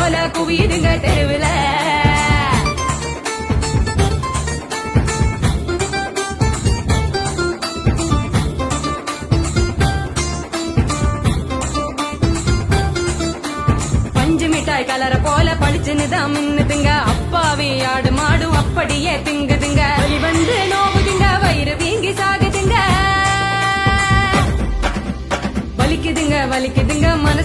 போல குவியுதுங்க தெருவில். பஞ்சு மிட்டாய் கலர போல பளிச்சுன்னு தான் மின்னுதுங்க. அப்பாவி ஆடு மாடும் அப்படியே திங்குதுங்க. வந்து நோவுதுங்க வயிறு வீங்கி சாகுதுங்க. வலிக்குதுங்க வலிக்குது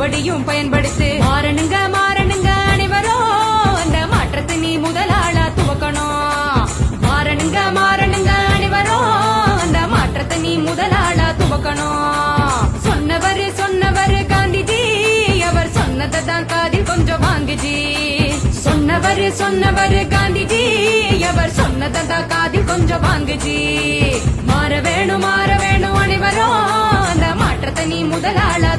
மறுபடியும் பயன்படுத்து. மாறணுங்க மாறணுங்க அனைவரும். அந்த மாற்றத்தை நீ முதலாளா துவக்கணும். மாறணுங்க மாறணுங்க அனைவரும். அந்த மாற்றத்தை நீ முதலாளா துவக்கணும். சொன்னவர் சொன்னவர் காந்திஜி. அவர் சொன்னதை தான் காதில் கொஞ்சம் வாங்குஜி. சொன்னவர் சொன்னவர் காந்திஜி. அவர் சொன்னதை தான் காதில் கொஞ்சம் வாங்குஜி. மாற வேணும் மாற வேணும் அனைவரும். அந்த மாற்றத்தை நீ முதலாளா